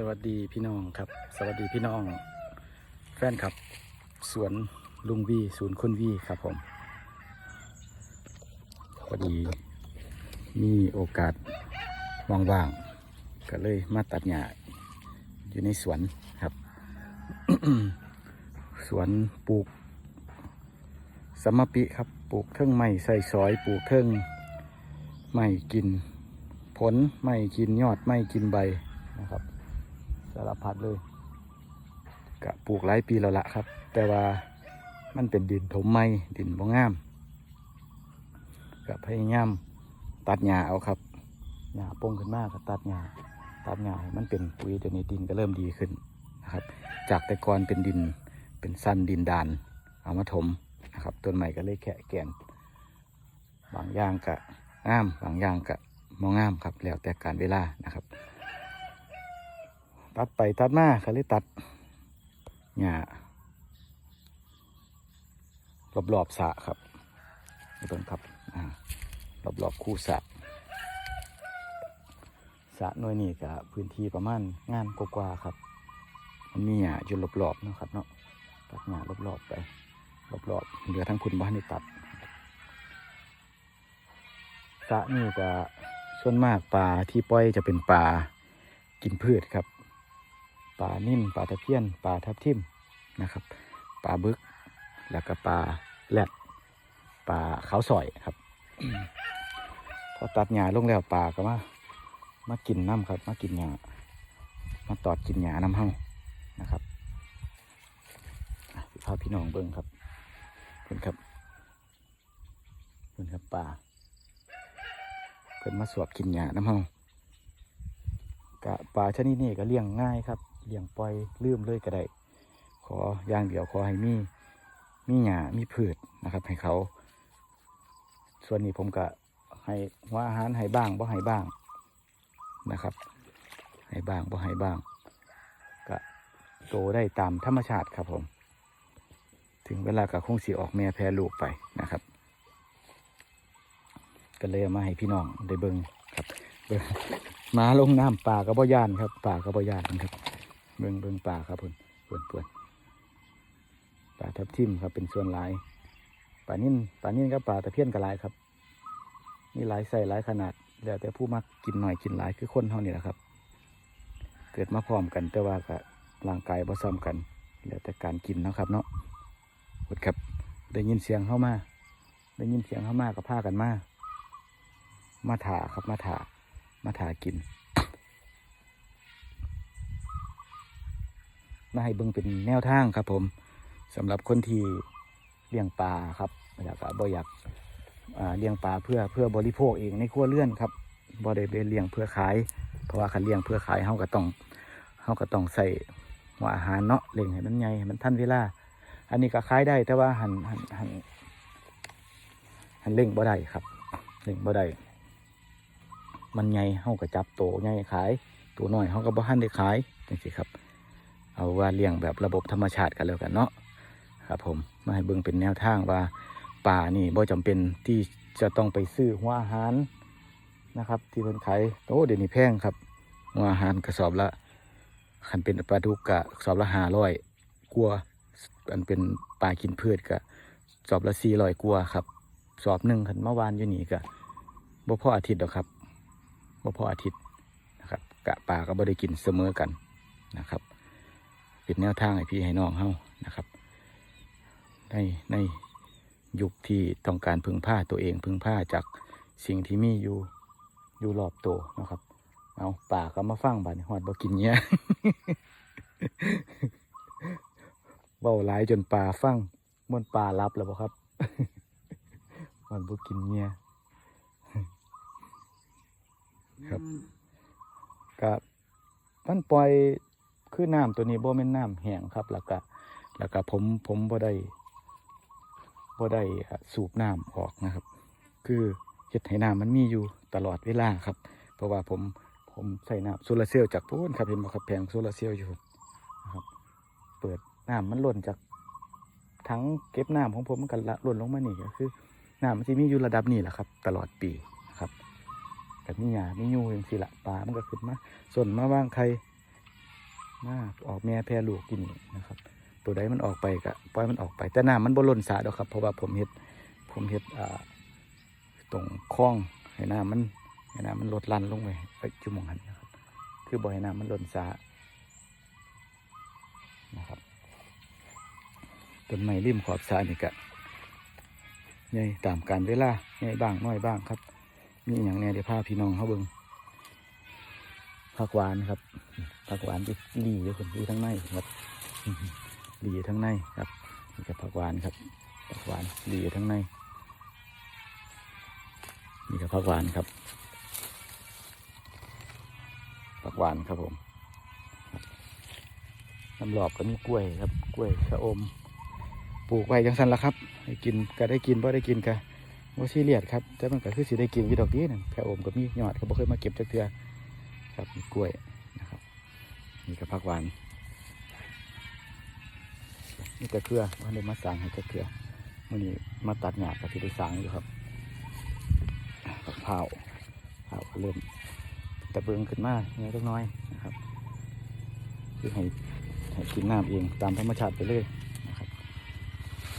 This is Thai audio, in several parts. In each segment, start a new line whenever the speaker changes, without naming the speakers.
สวัสดีพี่น้องครับ สวัสดีพี่น้อง แฟนครับ สวนลุงวีศูนย์คนวีครับผมพอดีมีโอกาสว่างๆก็เลยมาตัดหญ้าอยู่ในสวนครับ สวนปลูก สมปิครับปลูกเทิงไม้ใส่ซอยปลูกเทิงไม้กิน ผลไม่กินยอดไม่กินใบนะครับารพัดเลยกะปลูกหลายปีแล้วละครับ แต่ว่ามันเป็นดินถมไม่ดินบ่งามกะพยายามตัดหญ้าเอาครับหญ้าโป่งขึ้นมากก็ตัดหญ้าตัดหญ้ามันเป็นปุ๋ยเดี๋ยวนี้ดินก็เริ่มดีขึ้นนะครับ จากแต่ก่อนเป็นดินเป็นสั้นดินดาน เอามาถมนะครับต้นใหม่ก็เลยแขะแกนบางอย่างกะงามบางอย่างกะมองงามครับแล้วแต่การเวลานะครับ ตัดไปตัดมาเขาเลยตัดหญ้ารอบๆสะครับนี่เบิ่งครับอ่ารอบๆคู่สะสะหน่วยนี้กับพื้นที่ประมาณงานกว่าๆครับ มันมีหญ้าอยู่รอบๆนะครับเนาะตัดหญ้ารอบๆไปรอบๆเหลือทั้งพุ่นบ้านนี่ตัดสะนี่ก็ส่วนมากปลาที่ปล่อยจะเป็นปลากินพืชครับ ปลานิ่มปลาตะเพียนปลาทับทิมนะครับปลาบึก แล้วก็ปลาแรดปลาขาวสอยครับพอตัดหญ้าลงแล้วปลาก็มามากินน้ำครับมากินหญ้ามาตอดกินหญ้าน้ำเฮานะครับพาพี่น้องเบิ้งครับเพิ่นครับเพิ่นครับปลาเพิ่นมาสวบกินหญ้าน้ำเฮากะปลาชนิดนี้ก็เลี้ยงง่ายครับ เลี้ยงปล่อยลืมเลยก็ได้ขออย่างเดียวขอให้มีมีหญ้ามีพืชนะครับ ให้เขา ส่วนนี้ผมก็ให้หัวอาหารให้บ้างบ่ให้บ้างนะครับ ให้บ้างบ่ให้บ้าง ก็โตได้ตามธรรมชาติครับผม ถึงเวลาก็คงสีออกแม่แพรลูกไปนะครับก็เลยมาให้พี่น้องได้เบิงครับเบิงมาลงน้ำป่าก็บ่ย่านครับป่าก็บ่ย่านครับ เบิงเบิงป่าครับผมปวนปวนป่าทับทิมครับเป็นส่วนหลายป่านิ่นป่านิ่นกับป่าตะเพียนก็หลายครับนี่หลายใส่หลายขนาด แล้วแต่ผู้มักกินหน่อยกินหลายคือคนเท่านี้แหละครับ เกิดมาพร้อมกันแต่ว่าก็ร่างกายบ่ซ้ำกัน แล้วแต่การกินนะครับเนาะกดครับได้ยินเสียงเข้ามา ได้ยินเสียงเข้ามากับผ้ากันมามาถาครับมาถามาถากิน มาให้เบิ่งเป็นแนวทางครับ ผมสำหรับคนที่เลี้ยงปลาครับอยากบ่อยากเลี้ยงปลาเพื่อเพื่อบริโภคเองในครัวเรือนครับบ่ได้ไปเลี้ยงเพื่อขาย เพราะว่าคันเลี้ยงเพื่อขายเฮาก็ต้องเฮาก็ต้องใส่หัวอาหารเนาะเลี้ยงให้มันใหญ่ให้มันทันเวลา อันนี้ก็ขายได้แต่ว่าหันหันหันหันเล่งบ่ได้ครับเล่งบ่ได้มันใหญ่เฮาก็จับโตใหญ่ขายตัวน้อยเฮาก็บ่ทันได้ขายจังซี่ครับ เอาว่าเลี้ยงแบบระบบธรรมชาติกันแล้วกันเนาะครับผมมาให้เบิ่งเป็นแนวทางว่าป่านี่บ่จำเป็นที่จะต้องไปซื้อหัวอาหารนะครับ ที่เพิ่นขายโอ้เดี๋ยวนี้แพงครับหัวอาหารกระสอบละคันเป็นปลาดุกกะกระสอบละห้าร้อยกัวอันเป็นปลากินพืชกะสอบละสี่ร้อยกัวครับ สอบหนึ่งคันเมื่อวานอยู่นี่กะบ่พออาทิตย์หรอกครับบ่พออาทิตย์นะครับ กะปลาก็บ่ได้กินเสมอกันนะครับ เป็นแนวทางให้พี่ให้น้องเฮานะครับในในยุคที่ต้องการพึ่งผ้าตัวเองพึ่งผ้าจากสิ่งที่มีอยู่อยู่รอบตัวนะครับ เอาป่าก็มาฟังบัดนี้หอดบ่กินเนี้ยเบาหลายจนป่าฟังมวนป่ารับแล้วบ่ครับหอดบ่กินเนี้ยครับก็มันปล่อย คือน้ำตัวนี้บ่แม่นน้ำแห้งครับ แล้วก็แล้วก็ผมผมบ่ได้บ่ได้สูบน้ำออกนะครับ คือเฮ็ดให้น้ำมันมีอยู่ตลอดเวลาครับ เพราะว่าผมผมใส่น้ำโซลาร์เซลล์จากพูนครับเห็นบ่ครับแผงโซลาร์เซลล์อยู่นะครับ เปิดน้ำมันหล่นจากถังเก็บน้ำของผมมันก็ละหล่นลงมานี่ก็คือน้ำมันสิมีอยู่ระดับนี้แหละครับ ตลอดปีนะครับแบบมีหยามียูอย่างสิละปลามันก็ขึ้นมาส่วนมาว่างไข่ มาออกแม่แพร่ลูกกินนะครับ ตัวใดมันออกไปก็ปล่อยมันออกไป แต่น้ำมันบ่ล้นสระดอกครับ เพราะว่าผมเฮ็ดผมเฮ็ดอ่าตรงคลองให้น้ำมันให้น้ำมันลดลันลงไปไปจุ่มองหันนะครับ คือบ่ให้น้ำมันล้นสระนะครับต้นไม้ริมขอบสระนี่ก็ใหญ่ตามการเวลาใหญ่บ้างน้อยบ้างครับ มีอย่างแน่เดี๋ยวพาพี่น้องเขาเบิงผักหวานครับ ผักหวานที่หลีอยู่คนอยู่ทั้งในครับหลีอยู่ทั้งในครับนี่ก็ผักหวานครับผักหวานหลีอยู่ทั้งในนี่ก็ผักหวานครับผักหวานครับผมน้ำหลอบก็มีกล้วยครับ กล้วยชะอม ปลูกไว้จังสันละครับให้กินก็ได้กินบ่ได้กินก็บ่ซีเรียสครับแต่มันก็คือสิได้กินอยู่ดอกนี้นั่นชะอมก็มียอดก็บ่เคยมาเก็บจักเทื่อครับกล้วย นี่ก็ผักหวานนี่แต่เครือวันนี้มาสางให้แต่เครือวันนี้มาตัดหญ้ากับที่ได้สางอยู่ครับกับเผาวผาเริ่มตะเบิงขึ้นมาเล็กน้อยนะครับ คือให้ให้กินน้ำเองตามธรรมชาติไปเลยนะครับ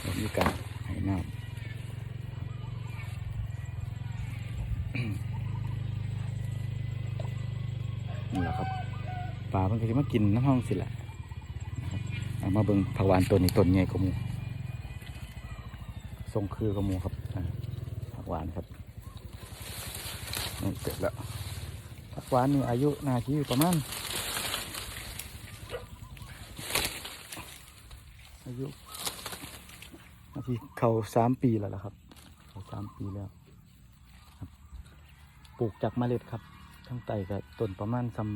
แล้วมีการให้น้ำนี่แหละครับ ปลาเพิ่นก็จะมากินน้ำห้องสิแหละเอามาเบิ่งผักหวานต้นนี้ต้นใหญ่กว่าหมูทรงคือกว่าหมูครับอ่าผักหวานครับนี่เสร็จแล้วผักหวานนี่อายุนาทีอยู่ประมาณอายุนาทีเขาสามปีแล้วล่ะครับเขาสามปีแล้วปลูกจากเมล็ดครับทั้งไตกับต้นประมาณซัม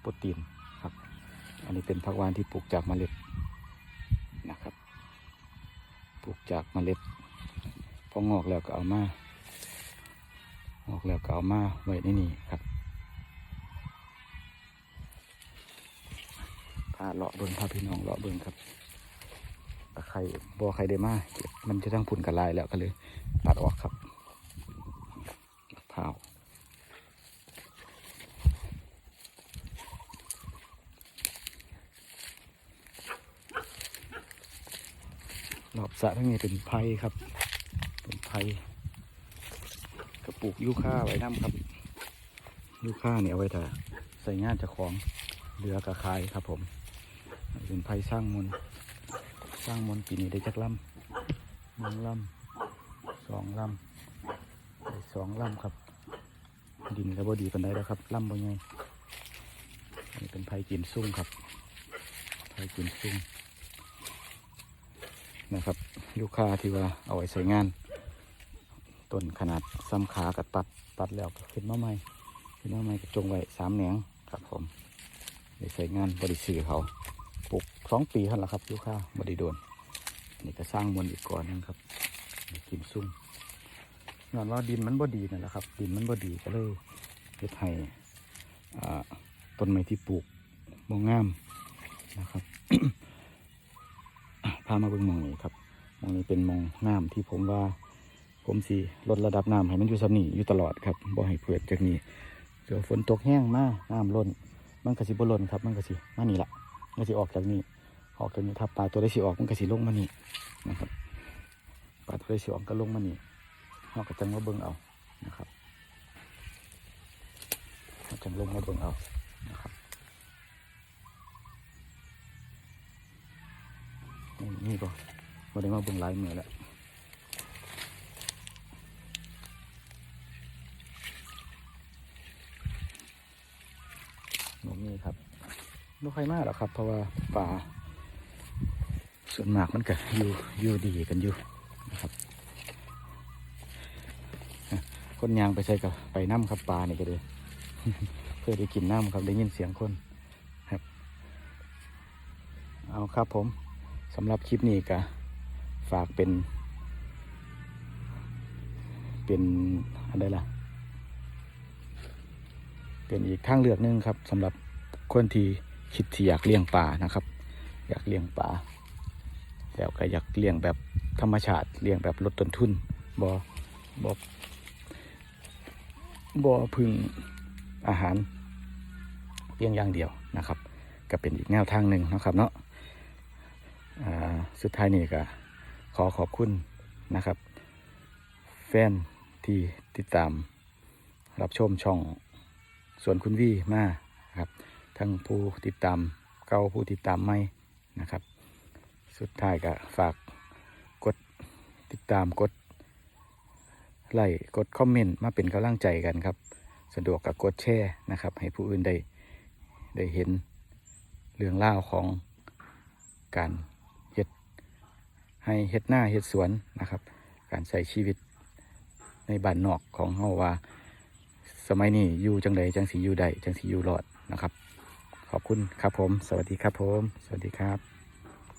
โปรตีนครับ อันนี้เป็นผักหวานที่ปลูกจากเมล็ดนะครับ ปลูกจากเมล็ดพองอกแล้วก็เอามางอกแล้วก็เอามาไว้ในนี่ครับพาเลาะเบิ่งพาพี่น้องเลาะเบิ่งครับตะไครบ่อไข่ได้มากมันจะทั้งพุ่นกระลายแล้วก็เลยตัดออกครับมะพร้าว รอบ สระทั้งนี้เป็นไผ่ครับ เป็นไผ่กระปุกยูค่าไว้น้ำครับยูค่าเนี่ยเอาไว้ถ้าใส่งานจะของเหลือกระคายครับผม เป็นไผ่สร้างมนสร้างมนปีนี้ได้จักลำหนึ่งลำสองลำสองลำครับ ดินก็บ่ดีปันไดแล้วครับลำบ่ไงนนี้เป็นไผ่กินซุ่มครับไผ่กินซุ่ม นะครับ ลูกค้าที่ว่าเอาไว้ใช้งานต้นขนาดซ้ำขากับตัดตัดแล้วก็ขึ้นมาใหม่ขึ้นมาใหม่ก็จงไว้สามแหนงครับผมได้ใช้งานบริสื่อเขาปลูกสองปีเท่านั้นแหละครับลูกค้าบริโดนนี่ก็สร้างมวลอีกก่อนนึงครับกินซุ่มย้อนว่าดินมันบ่ดีนั่นแหละครับ ดินมันบ่ดีก็เลยเฮ็ดให้ต้นไม้ที่ปลูกบ่งามนะครับ พามาเบิ่งมองนี้ครับมองนี้เป็นมองน้ำที่ผมว่า ผมสีลดระดับน้ำให้มันอยู่สำนีอยู่ตลอดครับบ่ให้เพื่อจากนี้เดี๋ยวฝนตกแห้งมากน้ำล้น มันก็สิบล้นครับ มันก็สิมานี่ละมันก็สิออกจากนี้ออกจากนี้ถ้าปลาตัวได้สิออกมันก็สิลงมานี่นะครับปลาตัวได้สิออกก็ลงมานี่เราก็จังมาเบิ่งเอานะครับเราจังลงมาเบิ่งเอา นี่นี่บ่บ่ได้มาเบิ่งหลายมื้อแล้วบ่มีครับบ่ค่อยมาหรอกครับ เพราะว่าป่าส่วนมากมันก็อยู่อยู่ดีกันอยู่นะครับ คนยางไปใส่กับไปน้ำครับปลานี่ก็เลยเพื่อได้กินน้ำครับได้ยินเสียงคนครับ เอาครับผม สำหรับคลิปนี้ก็ฝากเป็น เป็นอะไรล่ะ เป็นอีกทางเลือกหนึงครับสำหรับคนที่คิดที่อยากเลี้ยงปลานะครับ อยากเลี้ยงปลาแล้วก็อยากเลี้ยงแบบธรรมชาติเลี้ยงแบบลดต้นทุนบอบอบอพึ่งอาหารเพียงอย่างเดียวนะครับ ก็เป็นอีกแนวทางหนึ่งนะครับเนาะ สุดท้ายนี่ก็ขอขอบคุณนะครับ แฟนที่ติดตามรับชมช่องส่วนคุณวี่มาครับทั้งผู้ติดตามเก่าผู้ติดตามใหม่นะครับ สุดท้ายก็ฝากกดติดตามกดไลค์กดคอมเมนต์มาเป็นกำลังใจกันครับ สะดวกกับกดแชร์นะครับ ให้ผู้อื่นได้ได้เห็นเรื่องเล่าของการ ให้เฮ็ดหน้าเฮ็ดสวนนะครับ การใช้ชีวิตในบ้านนอกของเฮาว่า สมัยนี้อยู่จังไดจังสีอยู่ใดจังสีอยู่รอดนะครับ ขอบคุณครับผม สวัสดีครับผม สวัสดีครับ